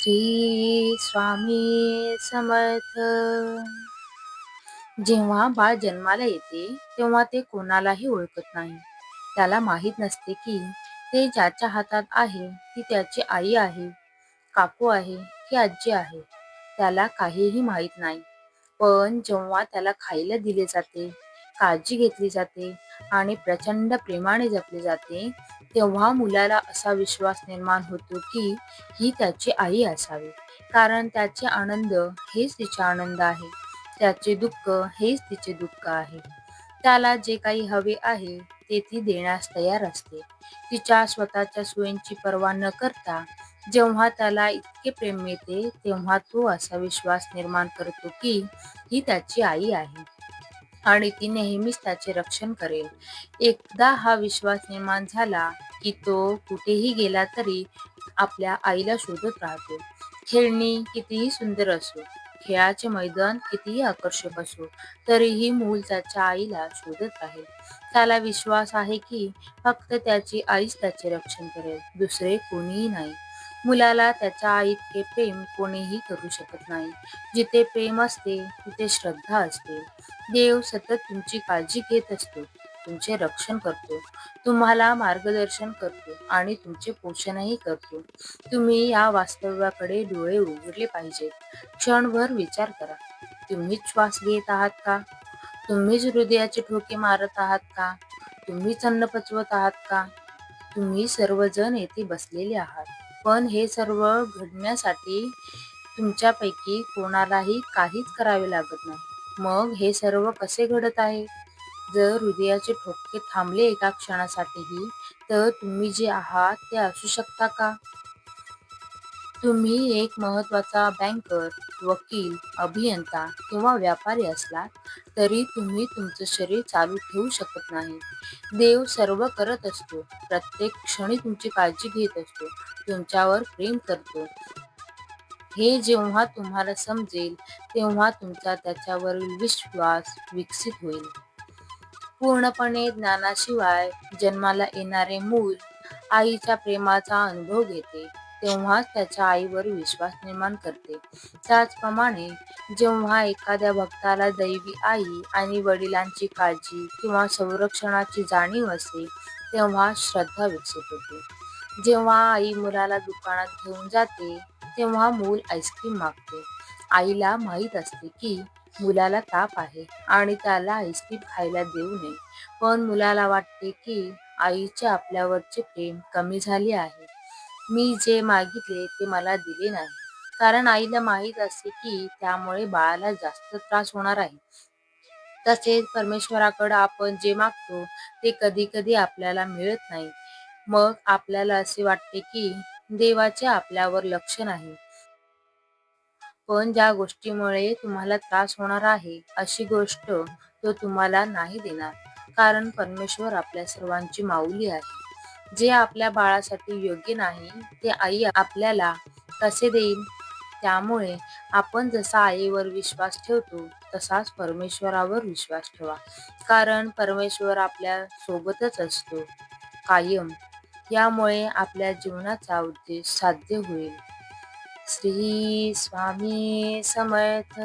श्री स्वामी समर्थ. जेव्हा बाळ जन्माला येते तेव्हा ते कोणालाही ओळखत नाही. त्याला माहीत नसते की ते ज्याच्या हातात आहे ती त्याची आई आहे काकू आहे की आजी आहे. त्याला काहीही माहीत नाही. पण जेव्हा त्याला खायला दिले जाते काळजी घेतली जाते आणि प्रचंड प्रेमाने जपले जाते तेव्हा मुलाला असा विश्वास निर्माण होतो की ही त्याची आई असावी. कारण त्याचे आनंद हेच तिचे आनंद आहे. त्याचे दुःख हेच तिचे दुःख आहे. त्याला जे काही हवे आहे ते ती देण्यास तयार असते. तिच्या स्वतःच्या सोयींची पर्वा न करता जेव्हा त्याला इतके प्रेम मिळते तेव्हा तो असा विश्वास निर्माण करतो की ही त्याची आई आहे. आणि ती नेहमीच त्याचे रक्षण करेल. एकदा हा विश्वास निर्माण झाला की तो कुठेही गेला तरी आपल्या आईला शोधत राहतो. खेळणी कितीही सुंदर असो खेळाचे मैदान कितीही आकर्षक असो तरीही मूल त्याच्या आईला शोधत राहील. त्याला विश्वास आहे की फक्त त्याची आईच त्याचे रक्षण करेल दुसरे कोणीही नाही. मुलाला त्याच्या आईतके प्रेम कोणीही करू शकत नाही. जिथे प्रेम असते तिथे श्रद्धा असते. देव सतत तुमची काळजी घेत असतो. तुमचे रक्षण करतो. तुम्हाला मार्गदर्शन करतो आणि तुमचे पोषणही करतो. तुम्ही या वास्तव्याकडे डोळे उघडले पाहिजेत क्षणभर विचार करा. तुम्हीच श्वास घेत आहात का? तुम्हीच हृदयाचे ठोके मारत आहात का? तुम्हीच अन्न पचवत आहात का? तुम्ही सर्वजण येथे बसलेले आहात. पण हे सर्व घडण्यासाठी तुमच्यापैकी कोणालाही काहीच करावे लागत नाही. मग हे सर्व कसे घडत आहे? जर हृदयाचे ठोके थांबले एका क्षणासाठीही तर तुम्ही जे आहात ते असू शकता का? तुम्ही एक महत्त्वाचा बँकर वकील अभियंता किंवा व्यापारी असलात तरी तुम्ही तुमचं शरीर चालू ठेवू शकत नाही. देव सर्व करत असतो. प्रत्येक क्षणी तुमची काळजी घेत असतो. तुमच्यावर प्रेम करतो. हे जेव्हा तुम्हाला समजेल तेव्हा तुमचा त्याच्यावरील विश्वास विकसित होईल. पूर्णपणे ज्ञानाशिवाय जन्माला येणारे मूल आईच्या प्रेमाचा अनुभव घेते तेव्हाच त्याच्या आईवर विश्वास निर्माण करते. त्याचप्रमाणे जेव्हा एखाद्या भक्ताला दैवी आई आणि वडिलांची काळजी किंवा संरक्षणाची जाणीव असते तेव्हा श्रद्धा विकसित होते. जेव्हा आई मुलाला दुकानात घेऊन जाते तेव्हा मूल आईस्क्रीम मागते. आईला माहीत असते की मुलाला ताप आहे आणि त्याला आईस्क्रीम खायला देऊ नये. पण मुलाला वाटते की आईचे आपल्यावरचे प्रेम कमी झाले आहे. मी जे मागितले ते मला दिले नाही. कारण आईला माहीत असते की त्यामुळे बाळाला जास्त त्रास होणार आहे. तसेच परमेश्वराकडे आपण जे मागतो ते कधी कधी आपल्याला मिळत नाही. मग आपल्याला असे वाटते की देवाचे आपल्यावर लक्ष नाही. पण ज्या गोष्टीमुळे तुम्हाला त्रास होणार आहे अशी गोष्ट तो तुम्हाला नाही देणार. कारण परमेश्वर आपल्या सर्वांची माऊली आहे. जे आपल्या बाळासाठी योग्य नाही ते आई आपल्याला कसे देईल? त्यामुळे आपण जसा आईवर विश्वास ठेवतो तसाच परमेश्वरावर विश्वास ठेवा. कारण परमेश्वर आपल्या सोबतच असतो. कायम. यामुळे आपल्या जीवनाचा उद्देश साध्य होईल. श्री स्वामी समर्थ.